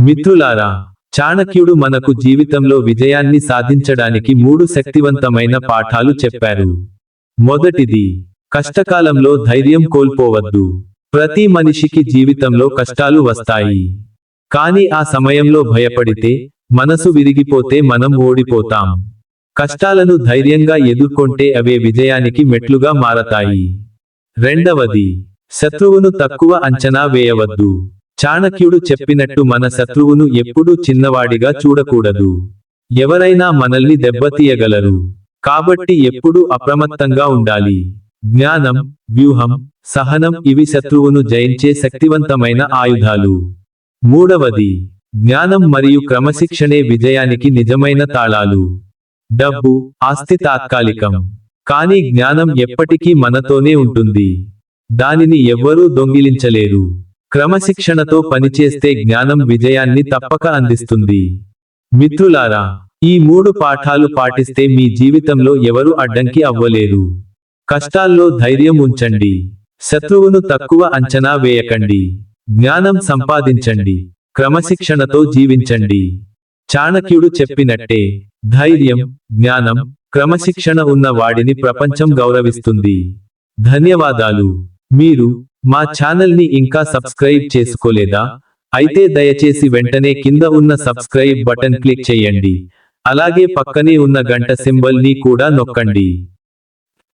మిత్రులారా చాణక్యుడు మనకు జీవితంలో విజయాన్ని సాధించడానికి మూడు శక్తివంతమైన పాఠాలు చెప్పారు. మొదటిది కష్టకాలంలో ధైర్యం కోల్పోవద్దు. ప్రతి మనిషికి జీవితంలో కష్టాలు వస్తాయి. కాని ఆ సమయంలో భయపడితే మనసు విరిగిపోతే మనం ఓడిపోతాం. కష్టాలను ధైర్యంగా ఎదుర్కొంటే అవే విజయానికి మెట్లుగా మారతాయి. రెండవది శత్రువును తక్కువ అంచనా వేయవద్దు. చాణక్యుడు చెప్పినట్టు మన శత్రువును ఎప్పుడూ చిన్నవాడిగా చూడకూడదు. ఎవరైనా మనల్ని దెబ్బతీయగలరు. కాబట్టి ఎప్పుడూ అప్రమత్తంగా ఉండాలి. జ్ఞానం వ్యూహం సహనం ఇవి శత్రువును జయించే శక్తివంతమైన ఆయుధాలు. మూడవది జ్ఞానం మరియు క్రమశిక్షణే విజయానికి నిజమైన తాళాలు. డబ్బు ఆస్తి తాత్కాలికం. కానీ జ్ఞానం ఎప్పటికీ మనతోనే ఉంటుంది. దానిని ఎవ్వరూ దొంగిలించలేరు. క్రమశిక్షణతో పనిచేస్తే జ్ఞానం విజయాన్ని తప్పక అందిస్తుంది. మిత్రులారా ఈ మూడు పాఠాలు పాటిస్తే మీ జీవితంలో ఎవరు అడ్డంకి అవ్వలేరు. కష్టాల్లో ధైర్యం ఉంచండి. శత్రువును తక్కువ అంచనా వేయకండి. జ్ఞానం సంపాదించండి. క్రమశిక్షణతో జీవించండి. చాణక్యుడు చెప్పినట్టే ధైర్యం జ్ఞానం క్రమశిక్షణ ఉన్న వాడిని ప్రపంచం గౌరవిస్తుంది. ధన్యవాదాలు. మీరు మా ఛానల్ని ఇంకా సబ్స్క్రైబ్ చేసుకోలేదా? అయితే దయచేసి వెంటనే కింద ఉన్న సబ్స్క్రైబ్ బటన్ క్లిక్ చేయండి. అలాగే పక్కనే ఉన్న గంట సింబల్ని కూడా నొక్కండి.